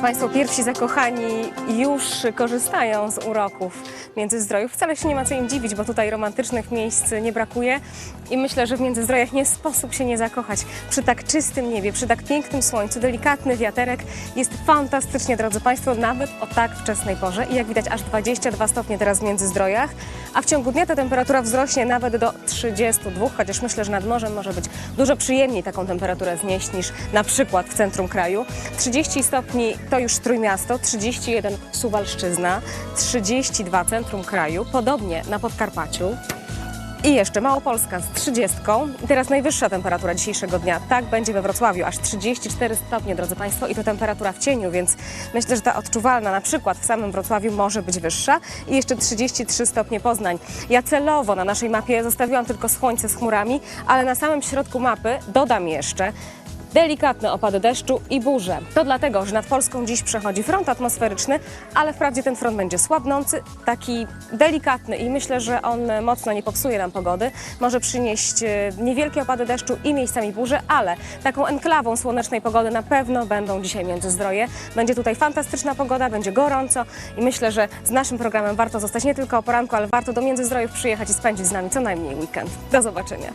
Państwo, pierwsi zakochani już korzystają z uroków Międzyzdrojów. Wcale się nie ma co im dziwić, bo tutaj romantycznych miejsc nie brakuje i myślę, że w Międzyzdrojach nie sposób się nie zakochać. Przy tak czystym niebie, przy tak pięknym słońcu, delikatny wiaterek jest fantastycznie, drodzy Państwo, nawet o tak wczesnej porze i jak widać aż 22 stopnie teraz w Międzyzdrojach, a w ciągu dnia ta temperatura wzrośnie nawet do 32, chociaż myślę, że nad morzem może być dużo przyjemniej taką temperaturę znieść niż na przykład w centrum kraju. 30 stopni to już Trójmiasto, 31 Suwalszczyzna, 32 centrum kraju, podobnie na Podkarpaciu. I jeszcze Małopolska z 30. I teraz najwyższa temperatura dzisiejszego dnia. Tak będzie we Wrocławiu, aż 34 stopnie, drodzy Państwo, i to temperatura w cieniu, więc myślę, że ta odczuwalna na przykład w samym Wrocławiu może być wyższa. I jeszcze 33 stopnie Poznań. Ja celowo na naszej mapie zostawiłam tylko słońce z chmurami, ale na samym środku mapy dodam jeszcze delikatne opady deszczu i burze. To dlatego, że nad Polską dziś przechodzi front atmosferyczny, ale wprawdzie ten front będzie słabnący, taki delikatny i myślę, że on mocno nie popsuje nam pogody. Może przynieść e, niewielkie opady deszczu i miejscami burze, ale taką enklawą słonecznej pogody na pewno będą dzisiaj Międzyzdroje. Będzie tutaj fantastyczna pogoda, będzie gorąco i myślę, że z naszym programem warto zostać nie tylko o poranku, ale warto do Międzyzdrojów przyjechać i spędzić z nami co najmniej weekend. Do zobaczenia.